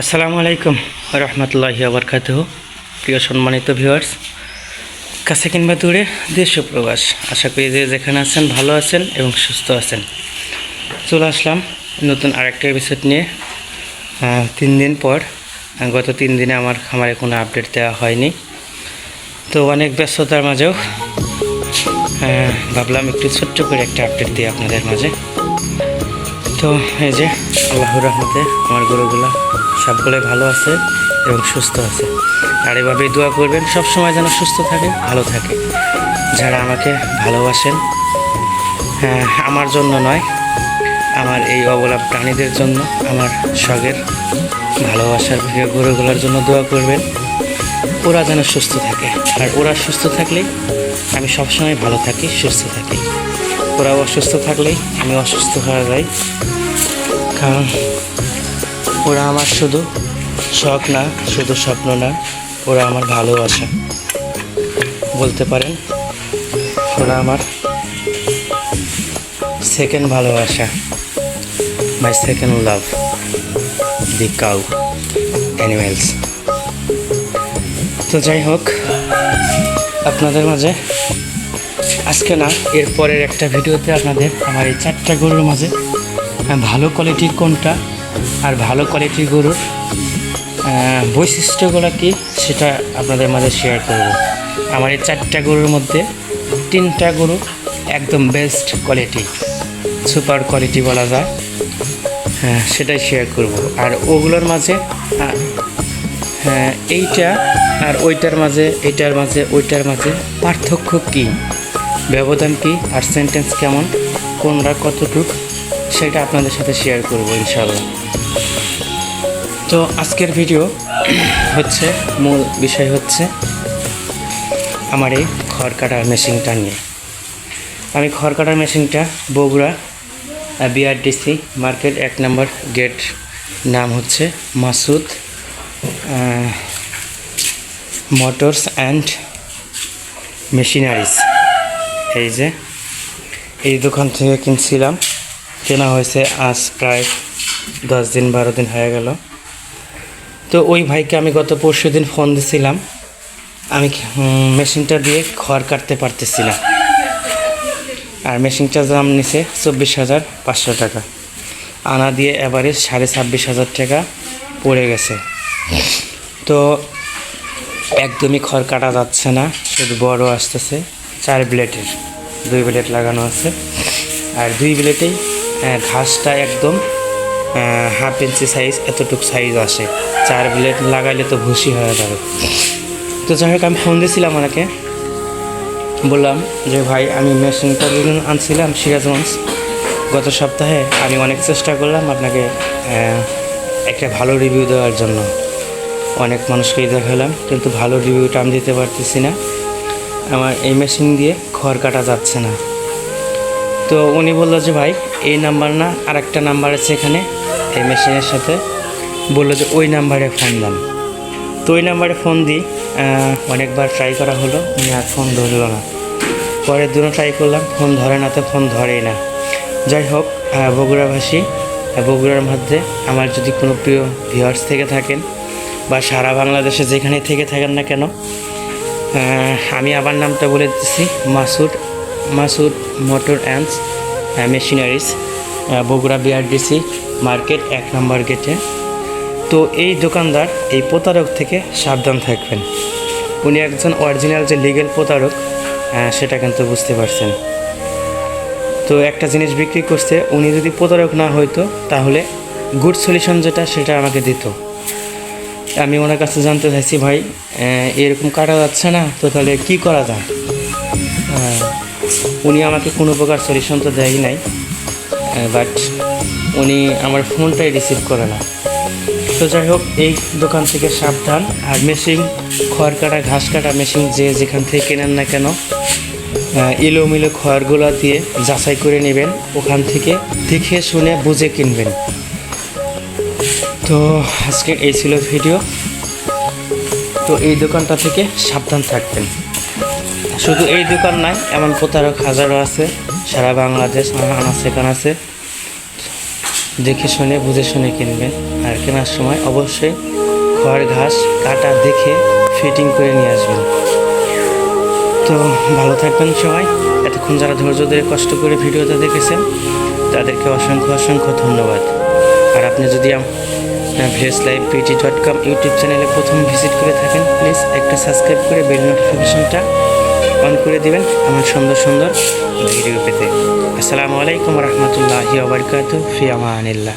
আসসালামু আলাইকুম রহমতুল্লাহি আবরকাত প্রিয় সম্মানিত ভিউয়ার্স, কাছে কিংবা দূরে দেশ প্রবাস, আশা করি যে যেখানে আছেন ভালো আছেন এবং সুস্থ আছেন। চলে আসলাম নতুন আরেকটা এপিসোড নিয়ে। তিন দিন পর, গত তিন দিনে আমার খামারে কোনো আপডেট দেওয়া হয়নি। তো অনেক ব্যস্ততার মাঝেও ভাবলাম একটু ছোট্ট করে একটা আপডেট দিই আপনাদের মাঝে। তো এই যে, আল্লাহর রহমতে আমার গরুগুলো সবগুলোই ভালো আছে এবং সুস্থ আছে। আর এভাবেই দোয়া করবেন, সব সময় যেন সুস্থ থাকে, ভালো থাকে। যারা আমাকে ভালোবাসেন হ্যাঁ আমার জন্য নয়, আমার এই অবলা প্রাণীদের জন্য, আমার শখের ভালোবাসার প্রিয় গরুগুলোর জন্য দোয়া করবেন। ওরা যেন সুস্থ থাকে। আর ওরা সুস্থ থাকলেই আমি সবসময় ভালো থাকি, সুস্থ থাকি। ওরা অসুস্থ থাকলেই আমি অসুস্থ হয়ে যাই। কারণ ওরা আমার শুধু শখ না, শুধু স্বপ্ন না, ওরা আমার ভালোবাসা। বলতে পারেন, ওরা আমার সেকেন্ড ভালোবাসা my second love the cow animals তো যাই হোক, আপনাদের মাঝে আজকে না এর পরের একটা ভিডিওতে আপনাদের, আমার এই চারটা গরুর মাঝে, ভালো কোয়ালিটির কোনটা আর ভালো কোয়ালিটির গরুর বৈশিষ্ট্যগুলো কি সেটা আপনাদের মাঝে শেয়ার করব। আমার এই চারটা গরুর মধ্যে তিনটা গরু একদম বেস্ট কোয়ালিটি সুপার কোয়ালিটি বলা যায়। হ্যাঁ সেটাই শেয়ার করব। আর ওগুলোর মাঝে হ্যাঁ এইটা আর ওইটার মাঝে এটার মাঝে, ওইটার মাঝে পার্থক্য কী? ব্যবধান কী? আর সেন্টেন্স কেমন? কোনটা কতটুক? সেটা আপনাদের সাথে শেয়ার করব ইনশাল্লাহ তো আজকের ভিডিও হচ্ছে, মূল বিষয় হচ্ছে আমার এই খড় কাটার মেশিনটা নিয়ে। আমি খড় কাটার মেশিনটা বগুড়া বিআরডিসি মার্কেট এক নম্বর গেট, নাম হচ্ছে মাসুদ মোটরস অ্যান্ড মেশিনারিজ। এই যে, এই দোকান থেকে কিনছিলাম। কেনা হয়েছে আজ প্রায় দশ দিন, বারো দিন হয়ে গেল। তো ওই ভাইকে আমি গত পরশু দিন ফোন দিছিলাম। আমি মেশিনটা দিয়ে খড় কাটতে পারতেছি না আর মেশিনটার দাম নিছে চব্বিশ হাজার পাঁচশো টাকা। আনা দিয়ে এবারে সাড়ে ছাব্বিশ হাজার টাকা পড়ে গেছে। তো একদমই খড় কাটা যাচ্ছে না, শুধু বড় আসতেছে। চার ব্লেডের, দুই ব্লেড লাগানো আছে। আর দুই ব্লেডেই ঘাসটা একদম হাফ ইঞ্চি সাইজ এতটুক সাইজ আসে। চার ব্লেড লাগাইলে তো ভুসি হয়ে যাবে। তো যাই হোক, আমি ফোন দিয়েছিলাম ওনাকে। বললাম যে, ভাই, আমি মেশিনটা যেদিন আনছিলাম, সিরাজগঞ্জ, গত সপ্তাহে আমি অনেক চেষ্টা করলাম আপনাকে একটা ভালো রিভিউ দেওয়ার জন্য। অনেক মানুষকেই দেখালাম, কিন্তু ভালো রিভিউটা আমি দিতে পারতেছি না। আমার এই মেশিন দিয়ে খড় কাটা যাচ্ছে না। তো উনি বলল যে, ভাই এই নাম্বার না আর একটা নাম্বার আছে এখানে, এই মেশিনের সাথে। বলল যে ওই নাম্বারে ফোন দেন। তো ওই নাম্বারে ফোন দিই অনেকবার ট্রাই করা হলো, উনি আর ফোন ধরলো না। পরের দিনও ট্রাই করলাম, ফোন ধরে না তো ফোন ধরেই না। যাই হোক বগুড়াভাষী বগুড়ার মধ্যে আমার যদি কোনো প্রিয় ভিউয়ার্স থেকে থাকেন, বা সারা বাংলাদেশে যেখানে থেকে থাকেন না কেন আমি আবার নামটা বলে দিচ্ছি Masud Masud motor and machineries Bogura BRDC market এক নম্বর গেটে। তো এই দোকানদার, এই প্রতারক থেকে সাবধান থাকবেন। উনি একজন অরিজিনাল যে লিগেল প্রতারক সেটা কিন্তু বুঝতে পারছেন। তো একটা জিনিস বিক্রি করছে, উনি যদি প্রতারক না হইতো, তাহলে গুড সলিউশন যেটা, সেটা আমাকে দিত। আমি ওনার কাছে জানতে চাইছি, ভাই এরকম কাটা যাচ্ছে না, তো তাহলে কী করা যায়? উনি আমাকে কোনো প্রকার সলিউশন তো দেয়ই নাই বাট উনি আমার ফোনটাই রিসিভ করে না। তো যাই হোক, এই দোকান থেকে সাবধান। আর মেশিন খড় কাটা, ঘাস কাটা মেশিন যে যেখান থেকে কেনেন না কেন এলোমেলো খড়গুলো দিয়ে যাচাই করে নেবেন। ওখান থেকে দেখে শুনে বুঝে কিনবেন। তো আজকে এই ছিল ভিডিও তো এই দোকানটা থেকে সাবধান থাকবেন। শুধু এই দোকান নাই, এমন প্রতারক হাজারো আছে, সারা বাংলাদেশ আনাচে আছে দেখে শুনে, বুঝে শুনে কিনবেন আর কেনার সময় অবশ্যই খড়, ঘাস, কাটা দেখে ফিটিং করে নিয়ে আসবেন। তো ভালো থাকবেন সবাই। এতক্ষণ যারা ধৈর্য ধরে কষ্ট করে ভিডিওটা দেখেছেন, তাদেরকে অসংখ্য অসংখ্য ধন্যবাদ। আর আপনি যদি ভেস live PT dot com YouTube চ্যানেলে প্রথম ভিজিট করে থাকেন, প্লিজ একটা সাবস্ক্রাইব করে বেল নোটিফিকেশনটা অন করে দেবেন আমার সুন্দর সুন্দর ভিডিও পেতে। আসসালামু আলাইকুম রহমতুল্লাহি আবরকাত ফি আমানিল্লাহ।